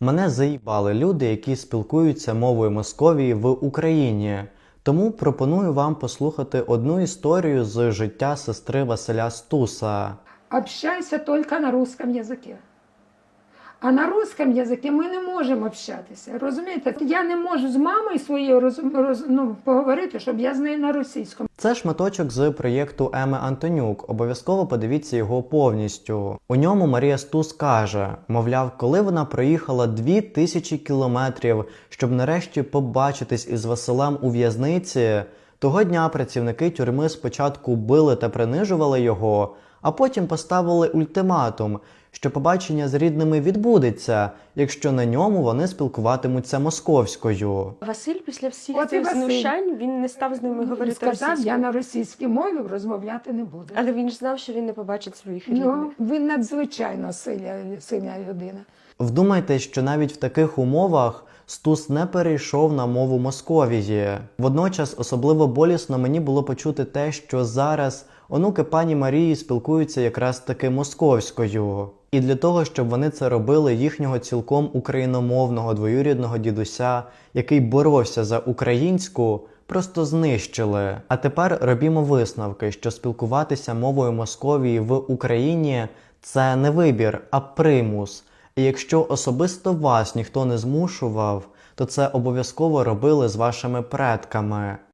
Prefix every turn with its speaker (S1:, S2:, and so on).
S1: Мене заїбали люди, які спілкуються мовою Московії в Україні. Тому пропоную вам послухати одну історію з життя сестри Василя Стуса.
S2: Общайся только на русском язикі. А на русском язикі ми не можемо общатися. Розумієте? Я не можу з мамою своєю роз, роз- ну, поговорити, щоб я з нею на російському.
S1: Це шматочок з проєкту Еми Антонюк. Обов'язково подивіться його повністю. У ньому Марія Стус каже: мовляв, коли вона проїхала дві тисячі кілометрів, щоб нарешті побачитись із Василем у в'язниці. Того дня працівники тюрми спочатку били та принижували його, а потім поставили ультиматум, що побачення з рідними відбудеться, якщо на ньому вони спілкуватимуться московською.
S3: Василь після всіх
S2: От і
S3: цих
S2: Василь.
S3: знущань він не став з ними говорити
S2: Сказав,
S3: російською.
S2: я на російській мові розмовляти не буду.
S3: Але він ж знав, що він не побачить своїх рідних.
S2: Ну, він надзвичайно сильна, сильна людина.
S1: Вдумайтесь, що навіть в таких умовах Стус не перейшов на мову Московії. Водночас особливо болісно мені було почути те, що зараз онуки пані Марії спілкуються якраз таки московською. І для того, щоб вони це робили, їхнього цілком україномовного двоюрідного дідуся, який боровся за українську, просто знищили. А тепер робімо висновки, що спілкуватися мовою Московії в Україні це не вибір, а примус. І якщо особисто вас ніхто не змушував, то це обов'язково робили з вашими предками.